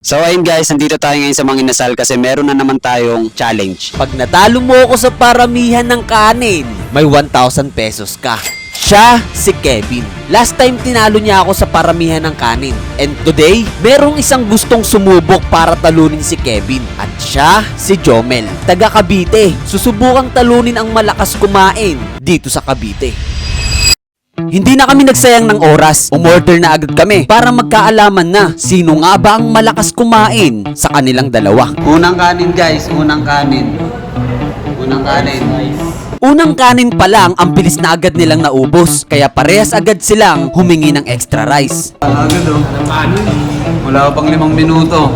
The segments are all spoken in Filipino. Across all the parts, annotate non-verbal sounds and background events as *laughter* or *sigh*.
So ayun guys, nandito tayo ngayon sa mga inasal kasi meron na naman tayong challenge. Pag natalo mo ako sa paramihan ng kanin, may 1,000 pesos ka. Siya si Kevin. Last time tinalo niya ako sa paramihan ng kanin. And today, merong isang gustong sumubok para talunin si Kevin. At siya si Jomel, taga Cavite. Susubukang talunin ang malakas kumain dito sa Cavite. Hindi na kami nagsayang ng oras. Umorder na agad kami para magkaalaman na sino nga ba ang malakas kumain sa kanilang dalawa. Unang kanin guys, unang kanin. Unang kanin. Unang kanin pa lang ang bilis na agad nilang naubos kaya parehas agad silang humingi ng extra rice. Agad oh. Wala pa pang limang minuto.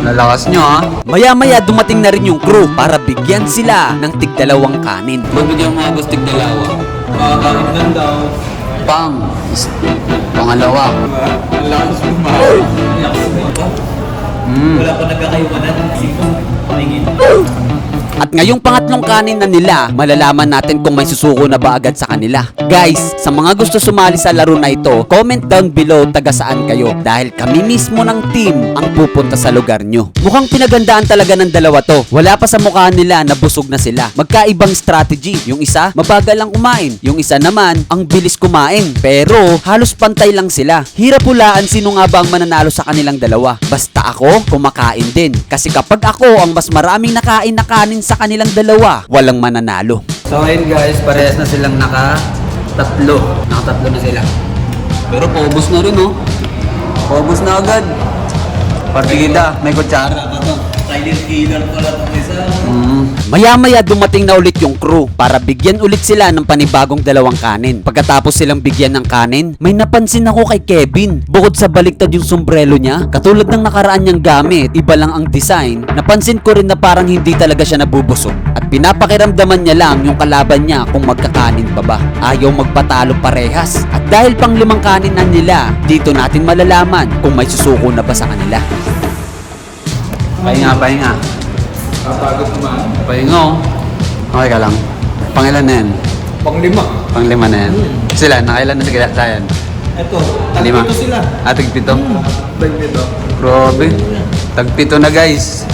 Lalakas nyo ha. Maya-maya dumating na rin yung crew para bigyan sila ng tigdalawang kanin. Mabigyan mo ako stig dalawa. Makakakagdan daw. Pang. Pangalawa. Mm. Wala pa nagkakaiwanan kasi pamingin. At ngayong pangatlong kanin na nila, malalaman natin kung may susuko na ba agad sa kanila. Guys, sa mga gusto sumali sa laro na ito, comment down below taga saan kayo dahil kami mismo ng team ang pupunta sa lugar nyo. Mukhang pinagandaan talaga ng dalawa to. Wala pa sa mukha nila na busog na sila. Magkaibang strategy. Yung isa, mabagal lang kumain. Yung isa naman, ang bilis kumain. Pero, halos pantay lang sila. Hirap hulaan sino nga ba ang mananalo sa kanilang dalawa. Basta ako, kumakain din. Kasi kapag ako ang mas maraming nakain na kanin sa kanilang dalawa, walang mananalo. So ayun guys, parehas na silang naka tatlo. Nakatatlo na sila. Pero paubos na rin oh. Paubos na agad. Partigida, may kutsara. Silent killer pala itong isa. Mm. Maya-maya dumating na ulit yung crew para bigyan ulit sila ng panibagong dalawang kanin. Pagkatapos silang bigyan ng kanin, may napansin ako kay Kevin. Bukod sa baliktad yung sombrero niya, katulad ng nakaraan niyang gamit, iba lang ang design, napansin ko rin na parang hindi talaga siya nabubusog. At pinapakiramdaman niya lang yung kalaban niya kung magkakanin pa ba. Ayaw magpatalo parehas. At dahil pang limang kanin na nila, dito natin malalaman kung may susuko na ba sa kanila. Pahinga, pahinga. Kapagod naman. Pahinga oh. Okay ka lang. Pangilan na yan? Panglima. Panglima na yan. Sila, nakailan na sa yan? Ito. Lima. Tagpito sila. Ah, tagpito. Tagpito. Grabe. Tagpito na guys.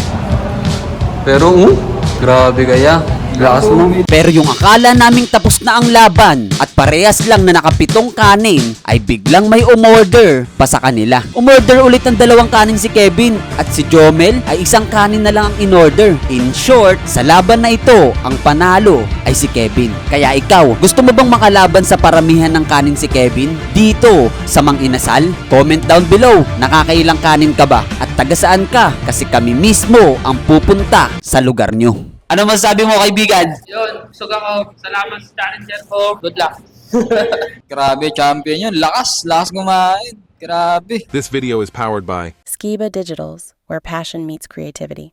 Pero, uh, grabe kaya. Lakas mo. Pero yung akala naming tapos na ang laban at parehas lang na nakapitong kanin ay biglang may umorder pa sa kanila. Umorder ulit ng dalawang kanin si Kevin at si Jomel ay isang kanin na lang ang inorder. In short, sa laban na ito, ang panalo ay si Kevin. Kaya ikaw, gusto mo bang makalaban sa paramihan ng kanin si Kevin? Dito sa Mang Inasal? Comment down below, nakakailang kanin ka ba? At taga saan ka? Kasi kami mismo ang pupunta sa lugar nyo. Ano masasabi mo kaibigan? Yun, busog ako. Salamat sa challenger ko. Good luck. *laughs* Grabe, champion yun. Lakas, lakas kumain. Grabe. This video is powered by Skiba Digitals, where passion meets creativity.